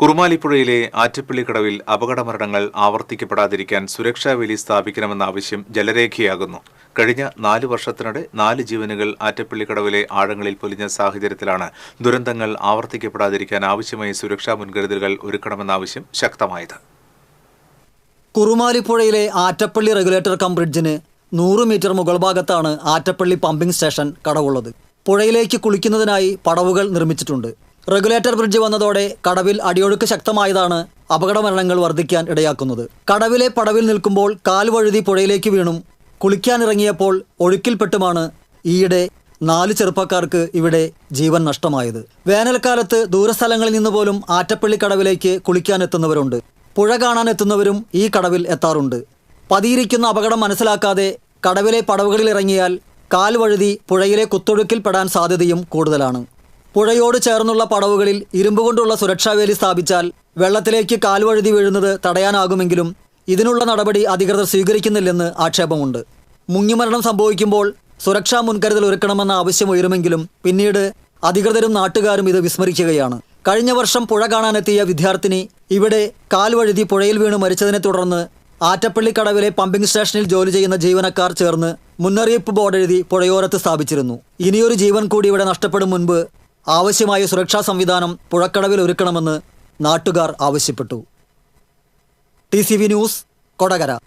കുറുമാലിപ്പുഴയിലെ ആറ്റപ്പള്ളിക്കടവിൽ അപകടമരണങ്ങൾ ആവർത്തിക്കപ്പെടാതിരിക്കാൻ സുരക്ഷാ വേലി സ്ഥാപിക്കണമെന്ന ആവശ്യം ജലരേഖയാകുന്നു. കഴിഞ്ഞ നാല് വർഷത്തിനിടെ നാല് ജീവനുകൾ ആറ്റപ്പള്ളിക്കടവിലെ ആഴങ്ങളിൽ പൊലിഞ്ഞ സാഹചര്യത്തിലാണ് ദുരന്തങ്ങൾ ആവർത്തിക്കപ്പെടാതിരിക്കാൻ ആവശ്യമായ സുരക്ഷാ മുൻകരുതലുകൾ ഒരുക്കണമെന്ന ആവശ്യം ശക്തമായത്. കുറുമാലിപ്പുഴയിലെ ആറ്റപ്പള്ളി റെഗുലേറ്റർ കം ബ്രിഡ്ജിന് നൂറ് മീറ്റർ മുകൾ ഭാഗത്താണ് ആറ്റപ്പള്ളി പമ്പിംഗ് സ്റ്റേഷൻ കടവുള്ളത്. പുഴയിലേക്ക് കുളിക്കുന്നതിനായി പടവുകൾ നിർമ്മിച്ചിട്ടുണ്ട്. റെഗുലേറ്റർ ബ്രിഡ്ജ് വന്നതോടെ കടവിൽ അടിയൊഴുക്ക് ശക്തമായതാണ് അപകടമരണങ്ങൾ വർദ്ധിക്കാൻ ഇടയാക്കുന്നത്. കടവിലെ പടവിൽ നിൽക്കുമ്പോൾ കാൽ വഴുതി പുഴയിലേക്ക് വീണും കുളിക്കാനിറങ്ങിയപ്പോൾ ഒഴുക്കിൽപ്പെട്ടുമാണ് ഈയിടെ നാല് ചെറുപ്പക്കാർക്ക് ഇവിടെ ജീവൻ നഷ്ടമായത്. വേനൽക്കാലത്ത് ദൂരസ്ഥലങ്ങളിൽ നിന്ന് പോലും ആറ്റപ്പള്ളി കടവിലേക്ക് കുളിക്കാനെത്തുന്നവരുണ്ട്. പുഴ കാണാനെത്തുന്നവരും ഈ കടവിൽ എത്താറുണ്ട്. പതിയിരിക്കുന്ന അപകടം മനസ്സിലാക്കാതെ കടവിലെ പടവുകളിൽ ഇറങ്ങിയാൽ കാൽ വഴുതി പുഴയിലെ കുത്തൊഴുക്കിൽ പെടാൻ സാധ്യതയും കൂടുതലാണ്. പുഴയോട് ചേർന്നുള്ള പടവുകളിൽ ഇരുമ്പ് കൊണ്ടുള്ള സുരക്ഷാവേലി സ്ഥാപിച്ചാൽ വെള്ളത്തിലേക്ക് കാൽവഴുതി വീഴുന്നത് തടയാനാകുമെങ്കിലും ഇതിനുള്ള നടപടി അധികൃതർ സ്വീകരിക്കുന്നില്ലെന്ന് ആക്ഷേപമുണ്ട്. മുങ്ങിമരണം സംഭവിക്കുമ്പോൾ സുരക്ഷാ മുൻകരുതൽ ഒരുക്കണമെന്ന ആവശ്യം ഉയരുമെങ്കിലും പിന്നീട് അധികൃതരും നാട്ടുകാരും ഇത് വിസ്മരിക്കുകയാണ്. കഴിഞ്ഞ വർഷം പുഴ കാണാനെത്തിയ വിദ്യാർത്ഥിനി ഇവിടെ കാൽവഴുതി പുഴയിൽ വീണ് മരിച്ചതിനെ തുടർന്ന് ആറ്റപ്പള്ളിക്കടവിലെ പമ്പിംഗ് സ്റ്റേഷനിൽ ജോലി ചെയ്യുന്ന ജീവനക്കാർ ചേർന്ന് മുന്നറിയിപ്പ് ബോർഡ് എഴുതി പുഴയോരത്ത് സ്ഥാപിച്ചിരുന്നു. ഇനിയൊരു ജീവൻ കൂടി ഇവിടെ നഷ്ടപ്പെടും മുൻപ് ആവശ്യമായ സുരക്ഷാ സംവിധാനം പുഴക്കടവിൽ ഒരുക്കണമെന്ന് നാട്ടുകാർ ആവശ്യപ്പെട്ടു. T news Kodakara.